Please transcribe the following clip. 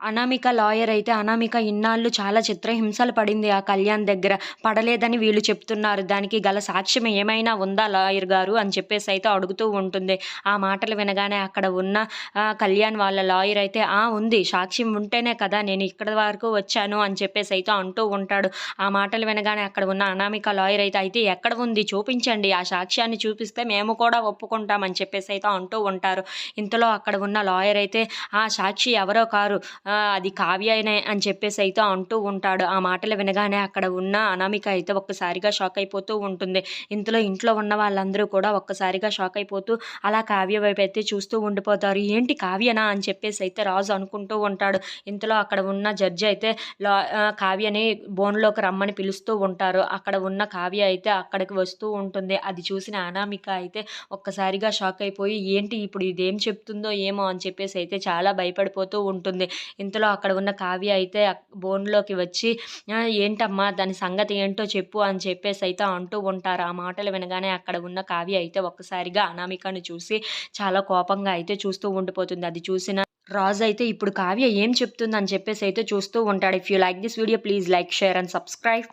Anamika lawyer అయితే అనామిక ఇన్నాళ్ళు చాలా చిత్రహింసలు పడింది ఆ కళ్యాణ్ దగ్గర. పడలేదని వీళ్ళు చెప్తున్నారు. దానికి గల సాక్ష్యం ఏమైనా ఉందా లాయర్ గారు? అని చెప్పేసి అయితే అడుగుతూ ఉంటుంది. ఆ మాటలు వినగానే అక్కడ ఉన్న ఆ, కళ్యాణ్ వాళ్ళ లాయర్ అయితే ఆ ఉంది. సాక్ష్యం ఉంటేనే కదా నేను ఇక్కడ వరకు వచ్చాను అని చెప్పేసి అయితే అంటూ ఉంటాడు. ఆ మాటలు వినగానే అక్కడ ఉన్న అనామిక లాయర్ అయితే అయితే ఎక్కడ ఉంది? చూపించండి. ఆ సాక్ష్యాన్ని చూపిస్తే మేము కూడా ఒప్పుకుంటామని చెప్పేసి అయితే అంటూ ఉంటారు. ఇంతలో అక్కడ ఉన్న లాయర్ అయితే ఆ సాక్షి ఎవరో కారు. అది కావ్యనే అని చెప్పేసి అయితే అంటూ ఉంటాడు. ఆ మాటలు వినగానే అక్కడ ఉన్న అనామిక అయితే ఒక్కసారిగా షాక్ అయిపోతూ ఉంటుంది. ఇంతలో ఇంట్లో ఉన్న వాళ్ళందరూ కూడా ఒక్కసారిగా షాక్ అయిపోతూ అలా కావ్య వైపు అయితే చూస్తూ ఉండిపోతారు. ఏంటి కావ్యనా? అని చెప్పేసి అయితే రాజు అనుకుంటూ ఉంటాడు. ఇంతలో అక్కడ ఉన్న జడ్జి అయితే లా కావ్యని బోన్లోకి రమ్మని పిలుస్తూ ఉంటారు. అక్కడ ఉన్న కావ్య అయితే అక్కడికి వస్తూ ఉంటుంది. అది చూసిన అనామిక అయితే ఒక్కసారిగా షాక్ అయిపోయి ఏంటి ఇప్పుడు ఇదేం చెప్తుందో ఏమో? అని చెప్పేసి అయితే చాలా భయపడిపోతూ ఉంటుంది. ఇంతలో అక్కడ ఉన్న కావ్య అయితే బోన్లోకి వచ్చి ఏంటమ్మా దాని సంగతి ఏంటో చెప్పు అని చెప్పేసి అయితే అంటూ ఉంటారు. ఆ మాటలు వినగానే అక్కడ ఉన్న కావ్య అయితే ఒక్కసారిగా అనామికను చూసి చాలా కోపంగా అయితే చూస్తూ ఉండిపోతుంది. అది చూసిన రాజు అయితే ఇప్పుడు కావ్య ఏం చెప్తుందని చెప్పేసి అయితే చూస్తూ ఉంటాడు. If you like this video please like share and subscribe